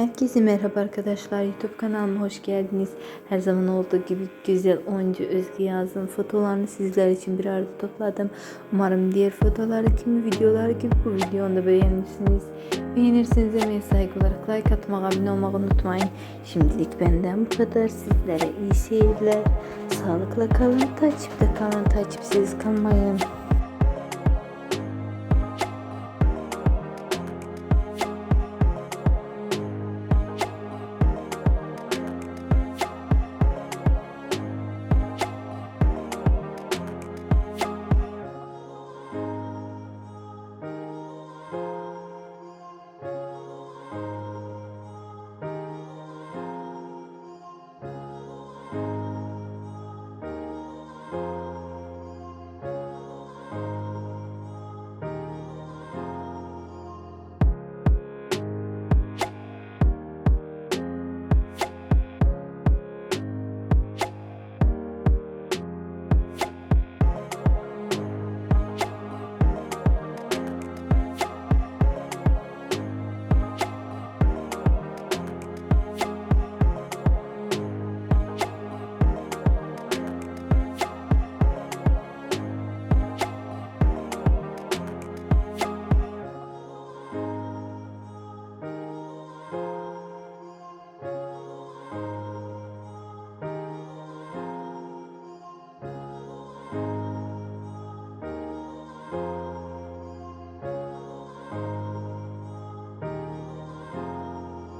Herkese merhaba arkadaşlar. YouTube kanalıma hoş geldiniz. Her zaman olduğu gibi güzel oyuncu Özge Yaz'ın fotolarını sizler için bir arada topladım. Umarım diğer fotoları gibi videolar gibi bu videonu da beğenirsiniz. Beğenirseniz emeğe saygı olarak like atmak, abone olmayı unutmayın. Şimdilik benden bu kadar. Sizlere iyi seyirler. Sağlıkla kalın, takipte kalın, takipsiz kalmayın.